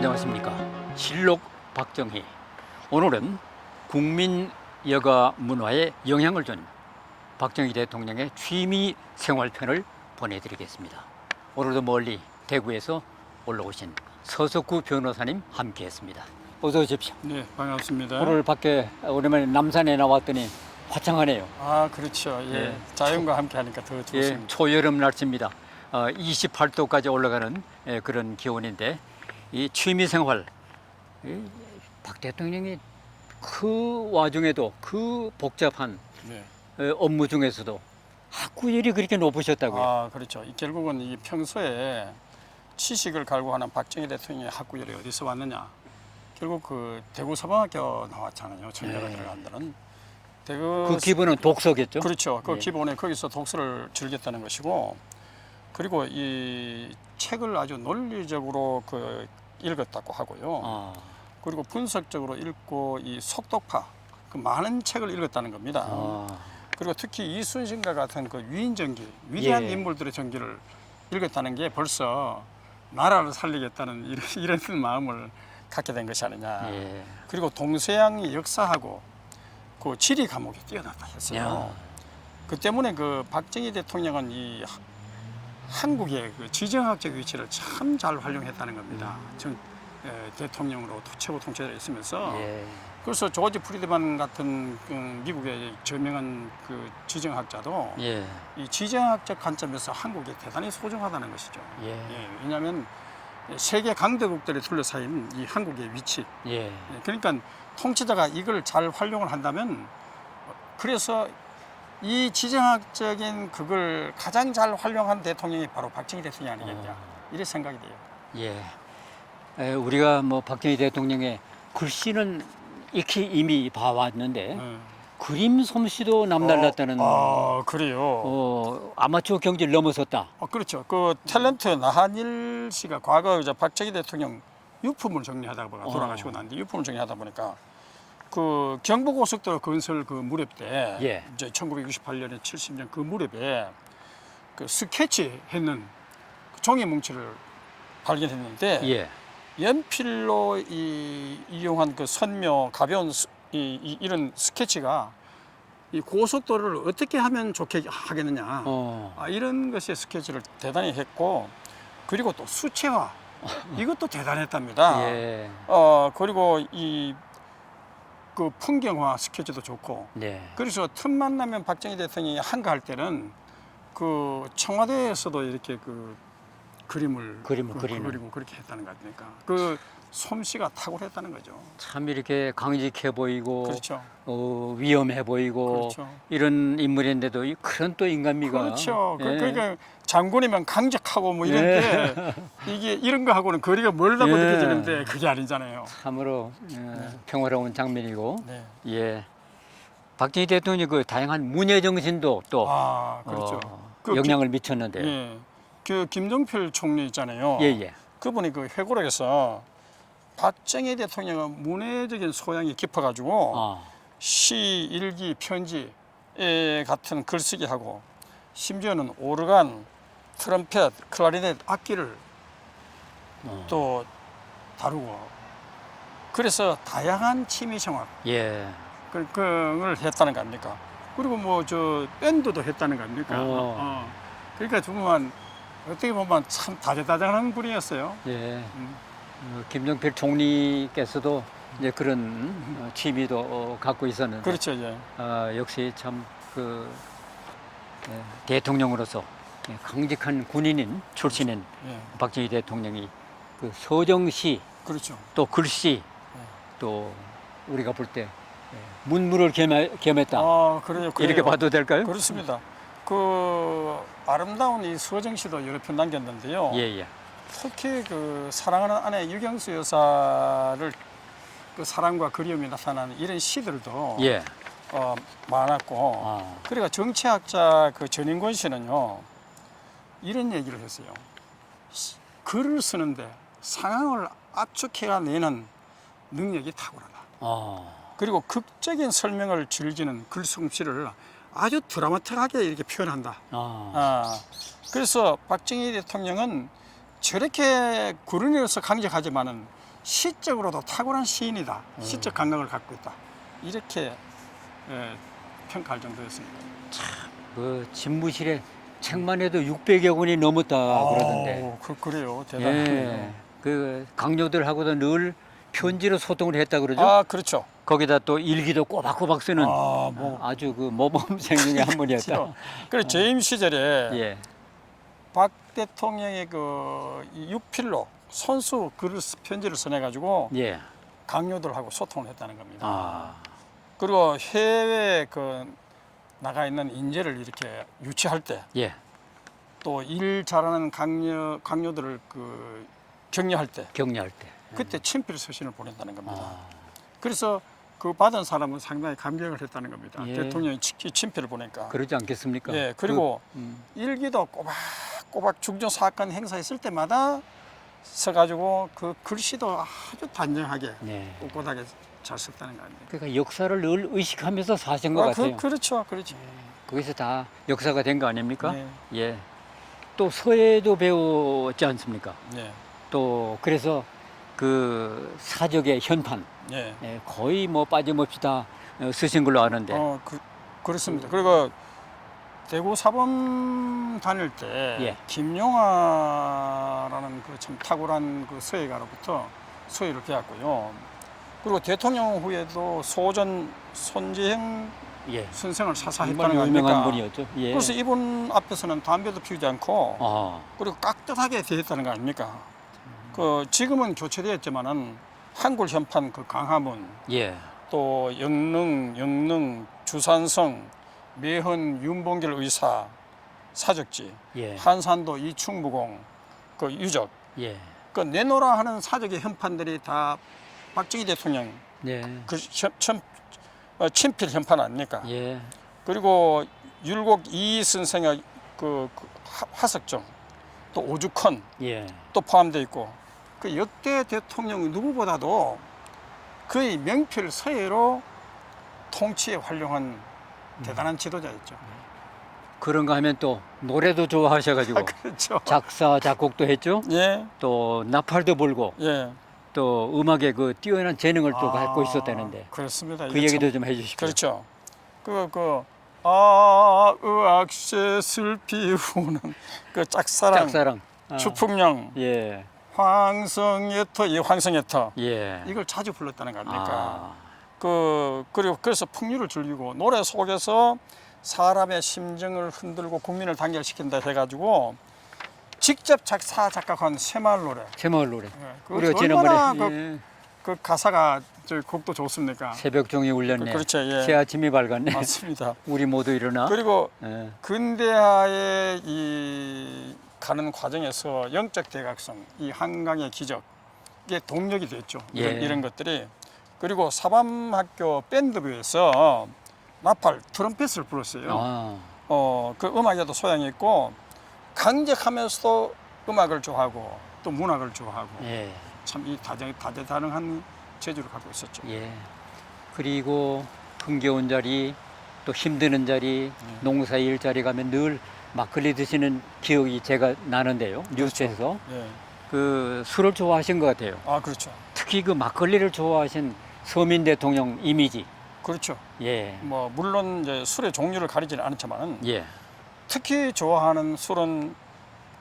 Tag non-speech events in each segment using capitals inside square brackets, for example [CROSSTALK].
안녕하십니까. 실록 박정희. 오늘은 국민 여가 문화에 영향을 준 박정희 대통령의 취미 생활편을 보내드리겠습니다. 오늘도 멀리 대구에서 올라오신 서석구 변호사님 함께 했습니다. 어서 오십시오. 네, 반갑습니다. 오늘 밖에 오랜만에 남산에 나왔더니 화창하네요. 아, 그렇죠. 예. 예. 자연과 함께 하니까 더 예, 좋습니다. 초여름 날씨입니다. 어, 28도까지 올라가는 예, 그런 기온인데 이 취미 생활 이, 박 대통령이 그 와중에도 그 복잡한 네. 어, 업무 중에서도 학구열이 그렇게 높으셨다고요. 아, 그렇죠. 이 결국은 이 평소에 지식을 갈구하는 박정희 대통령의 학구열이 어디서 왔느냐? 결국 그 대구 서방학교 나왔잖아요. 전자가 네. 들어간 데는 대구 그 기분은 독서겠죠. 그렇죠. 그 예. 기본에 거기서 독서를 즐겼다는 것이고 그리고 이 책을 아주 논리적으로 그 읽었다고 하고요. 아, 그리고 분석적으로 읽고 이 속독파 그 많은 책을 읽었다는 겁니다. 아, 그리고 특히 이순신과 같은 그 위인 전기 위대한 예. 인물들의 전기를 읽었다는 게 벌써 나라를 살리겠다는 [LAUGHS] 이런, 이런 마음을 갖게 된 것이 아니냐. 예. 그리고 동서양의 역사하고 그 지리 과목이 뛰어났다 했어요. 야, 그 때문에 그 박정희 대통령은 이 하- 한국의 그 지정학적 위치를 참 잘 활용했다는 겁니다. 정, 에, 대통령으로 최고 통치자로 있으면서 예. 그래서 조지 프리드만 같은 그 미국의 저명한 그 지정학자도 예. 이 지정학적 관점에서 한국이 대단히 소중하다는 것이죠. 예. 예, 왜냐하면 세계 강대국들에 둘러싸인 이 한국의 위치. 예. 예, 그러니까 통치자가 이걸 잘 활용을 한다면 그래서 이 지정학적인 그걸 가장 잘 활용한 대통령이 바로 박정희 대통령이 아니겠냐 이런 생각이 돼요. 예. 에, 우리가 뭐 박정희 대통령의 글씨는 익히 이미 봐왔는데 예. 그림 솜씨도 남달랐다는 어, 아 그래요. 아마추어 경지를 넘어섰다. 어, 그렇죠. 그 탤런트 나한일 씨가 과거 이제 박정희 대통령 유품을 정리하다가 어. 돌아가시고 난 뒤 유품을 정리하다 보니까 그 경부고속도로 건설 그 무렵 때 예. 이제 1968년에 70년 그 무렵에 그 스케치 했는 그 종이 뭉치를 발견했는데 예. 연필로 이, 이용한 그 선묘 가벼운 스- 이, 이, 이런 스케치가 이 고속도로를 어떻게 하면 좋게 하겠느냐 어. 아, 이런 것에 스케치를 대단히 했고 그리고 또 수채화 [LAUGHS] 이것도 대단했답니다. 예. 어 그리고 이 그 풍경화 스케치도 좋고 네. 그래서 틈만 나면 박정희 대통령이 한가할 때는 그 청와대에서도 이렇게 그 그림을 그림을 그, 그리는. 그리고 그렇게 했다는 거 아닙니까? 그 솜씨가 탁월했다는 거죠. 참 이렇게 강직해 보이고 그렇죠. 어, 위험해 보이고 그렇죠. 이런 인물인데도 이 그런 또 인간미가 그렇죠. 그, 예. 그러니까 장군이면 강적하고 뭐 이런 예. 게 이게 이런 거 하고는 거리가 멀다고 예. 느껴지는데 그게 아니잖아요. 참으로 어, 평화로운 장면이고 네. 예. 박정희 대통령이 그 다양한 문예 정신도 또 아 그렇죠. 어, 그 영향을 미쳤는데. 예. 그 김종필 총리 있잖아요. 예, 예. 그분이 그 회고록에서 박정희 대통령은 문화적인 소양이 깊어가지고 아, 시, 일기, 편지 에 같은 글쓰기하고 심지어는 오르간, 트럼펫, 클라리넷 악기를 어. 또 다루고 그래서 다양한 취미 생활 예. 그- 그걸 했다는 거 아닙니까? 그리고 뭐 저 밴드도 했다는 거 아닙니까? 어. 어. 그러니까 정말 어떻게 보면 참 다재다능한 분이었어요. 예. 음. 어, 김정필 총리께서도 이제 그런 어, 취미도 어, 갖고 있었는데 그렇죠, 예. 아, 역시 참 그 대통령으로서 예, 강직한 군인인 출신인 예. 박정희 대통령이 그 서정시 그렇죠. 또 글씨 네. 또 우리가 볼 때 문물을 겸해, 겸했다 아, 그래요. 그래요. 이렇게 봐도 될까요? 그렇습니다. 그 아름다운 이 수호정 씨도 여러 편 남겼는데요. 예 예. 특히 그 사랑하는 아내 유경수 여사를 그 사랑과 그리움이 나타나는 이런 시들도 예. 어, 많았고 아, 그러니까 정치학자 그 전인권 씨는요 이런 얘기를 했어요. 시- 글을 쓰는데 상황을 압축해내는 능력이 탁월하다. 아, 그리고 극적인 설명을 즐기는 글솜씨를 아주 드라마틱하게 이렇게 표현한다. 아, 아, 그래서 박정희 대통령은 저렇게 군인으로서 강력하지만은 시적으로도 탁월한 시인이다. 음. 시적 감각을 갖고 있다. 이렇게 예, 평가할 정도였습니다. 그 집무실에 책만 해도 600여 권이 넘었다 그러던데. 오, 그, 그래요. 대단해요. 예. 그 강요들하고도 늘 편지로 소통을 했다 그러죠. 아, 그렇죠. 거기다 또 일기도 꼬박꼬박 쓰는 아, 뭐. 아주 그 모범생 중에 한 [LAUGHS] 분이었다. 그렇죠. 그래 재임 시절에 예. 박 대통령의 그 육필로 손수 글을 쓰- 편지를 써내 가지고 예. 강요들하고 소통을 했다는 겁니다. 아. 그리고 해외 그 나가 있는 인재를 이렇게 유치할 때 예. 또일 잘하는 강요 강요들을 그 격려할 때 격려할 때. 그때 친필 서신을 보낸다는 겁니다. 아. 그래서 그 받은 사람은 상당히 감격을 했다는 겁니다. 예. 대통령이 직접 친필을 보니까. 그러지 않겠습니까? 예, 그리고 그, 음, 일기도 꼬박꼬박 중조 사건 행사했을 때마다 써가지고 그 글씨도 아주 단정하게 네. 꼿꼿하게 잘 썼다는 거 아닙니까? 그러니까 역사를 늘 의식하면서 사신 것 아, 같아요. 그, 그렇죠, 그렇죠. 거기서 다 역사가 된 거 아닙니까? 네, 예. 또 서예도 배웠지 않습니까? 네, 또 그래서 그 사적의 현판 네. 예, 거의 뭐 빠짐없이 다 어, 쓰신 걸로 아는데. 어, 그, 그렇습니다. 그리고 대구 사범 다닐 때 예. 김용화라는 그 참 탁월한 그 서예가로부터 서예를 배웠고요. 그리고 대통령 후에도 소전 손재형 예. 선생을 정말 사사했다는 거 유명한 아닙니까? 분이었죠. 예. 그래서 이분 앞에서는 담배도 피우지 않고 아, 그리고 깍듯하게 대했다는 거 아닙니까? 그 지금은 교체되었지만은 한글 현판 그 강화문 예. 또 영릉, 영릉, 주산성, 매헌, 윤봉길 의사 사적지, 예. 한산도 이충무공 그 유적 예. 그 내노라 하는 사적의 현판들이 다 박정희 대통령 예. 그 현, 천, 어, 친필 현판 아닙니까? 예. 그리고 율곡 이 선생의 그, 그 화- 화석정 또 오죽헌 예. 또 포함되어 있고 그 역대 대통령 누구보다도 거의 명필 서예로 통치에 활용한 대단한 지도자였죠. 그런 거 하면 또 노래도 좋아하셔가지고 그렇죠. 작사 작곡도 했죠. 예, 또 나팔도 불고 예. 또 음악에 그 뛰어난 재능을 또 아, 갖고 있었다는데 그렇습니다. 그 이게 얘기도 참- 좀 해주십시오. 그렇죠. 그, 그, 아, 의악새 슬피 우는 그 짝사랑, 짝사랑. 아, 추풍령, 예. 황성예터, 이 황성예터. 예. 이걸 자주 불렀다는 거 아닙니까? 아, 그 그리고 그래서 풍류를 즐기고 노래 속에서 사람의 심정을 흔들고 국민을 단결시킨다 해가지고 직접 작사 작곡한 새마을 노래. 새마을 노래. 예, 그거 우리가 얼마나 지난번에 그, 예, 그 가사가 저 곡도 좋습니까? 새벽종이 울렸네. 그- 그렇죠, 예. 새 아침이 밝았네. 맞습니다. [LAUGHS] 우리 모두 일어나. 그리고 예. 근대화의 이 가는 과정에서 영적 대각성, 이 한강의 기적 이게 동력이 됐죠. 이런, 예. 이런 것들이 그리고 사범학교 밴드부에서 나팔 트럼펫을 불었어요. 아, 어, 그 음악에도 소양이 있고 강력하면서도 음악을 좋아하고 또 문학을 좋아하고 예. 참이 다재다능한 재주를 갖고 있었죠. 예. 그리고 흥겨운 자리, 또 힘드는 자리, 네. 농사일 자리 가면 늘 막걸리 드시는 기억이 제가 나는데요. 뉴스에서 예. 그 술을 좋아하신 것 같아요. 아 그렇죠. 특히 그 막걸리를 좋아하신 서민 대통령 이미지. 그렇죠. 예. 뭐 물론 이제 술의 종류를 가리지는 않지만은 예. 특히 좋아하는 술은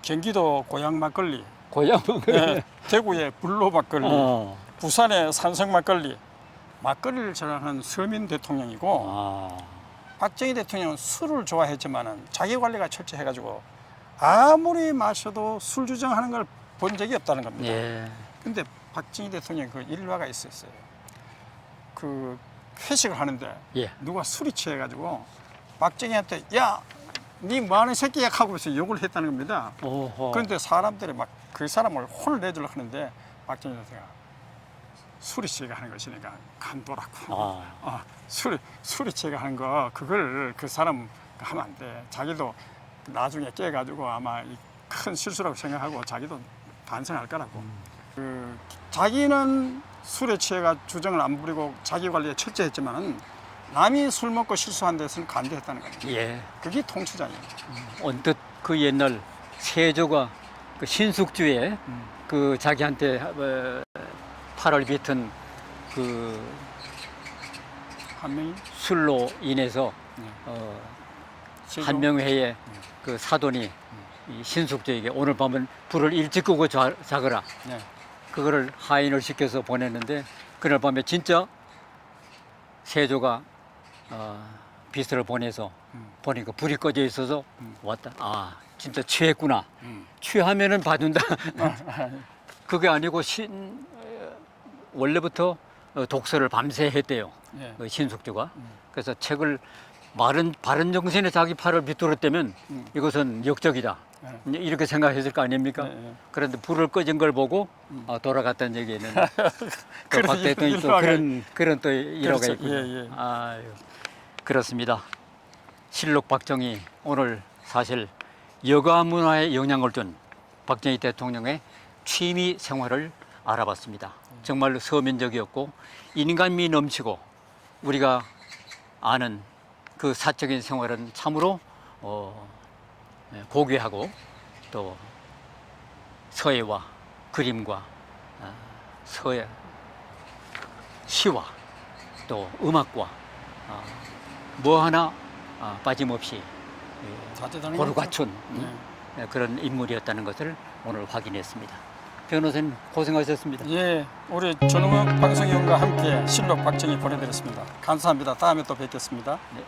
경기도 고향 막걸리, 고향 예, 대구의 불로 막걸리, 어. 부산의 산성 막걸리, 막걸리를 자랑하는 서민 대통령이고 아. 박정희 대통령은 술을 좋아했지만은 자기 관리가 철저해가지고 아무리 마셔도 술 주정하는 걸 본 적이 없다는 겁니다. 예. 근데 박정희 대통령 그 일화가 있었어요. 그 회식을 하는데 예. 누가 술이 취해가지고 박정희한테 야, 니 뭐하는 새끼야 하고 해서 욕을 했다는 겁니다. 오호. 그런데 사람들이 막 그 사람을 혼을 내주려고 하는데 박정희 대통령 취해가 하는 것이니까 간도라고. 아. 아, 술이 술이 취해가 하는 거 그걸 그 사람 하면 안 돼. 자기도 나중에 깨가지고 아마 이큰 실수라고 생각하고 자기도 반성할 거라고. 그 자기는 술에 취해가 주정을 안 부리고 자기 관리에 철저했지만은 남이 술 먹고 실수한 데서는 간대했다는 겁니다. 예. 그게 통치자예요. 언뜻 그 옛날 세조가 그 신숙주에 음. 그 자기한테 어, 팔을 빗은 그한 명이 술로 인해서 네. 어, 한명회의 그 사돈이 이 신숙주에게 오늘 밤은 불을 일찍 끄고 자, 자거라 네. 그거를 하인을 시켜서 보냈는데 그날 밤에 진짜 세조가 어, 비서를 보내서 음. 보니까 불이 꺼져 있어서 음. 왔다. 아 진짜 취했구나. 음. 취하면은 봐준다. [LAUGHS] 그게 아니고 신 어, 원래부터 어, 독서를 밤새 했대요. 예. 그 신숙주가. 음. 그래서 책을 마른 바른 정신에 자기 팔을 비뚤었다면 음. 이것은 역적이다. 예. 이제 이렇게 생각했을 거 아닙니까? 예, 예. 그런데 불을 꺼진 걸 보고 음. 어, 돌아갔다는 얘기는 [LAUGHS] 또 그런 박 대통령이 또 그런 그런 또 일화가 그렇죠. 있군요. 예, 예. 아유, 그렇습니다. 실록 박정희 오늘 사실 여가 문화에 영향을 준 박정희 대통령의 취미 생활을 알아봤습니다. 정말로 서민적이었고 인간미 넘치고 우리가 아는 그 사적인 생활은 참으로 어, 예, 고귀하고 또 서예와 그림과 아, 서예 시와 또 음악과 아, 뭐 하나 아, 빠짐없이 예, 고루 갖춘 네. 음, 예, 그런 인물이었다는 것을 오늘 확인했습니다. 변호사님 고생하셨습니다. 예, 우리 전웅혁 방송위원과 함께 실록 박정희 보내드렸습니다. 감사합니다. 다음에 또 뵙겠습니다. 네.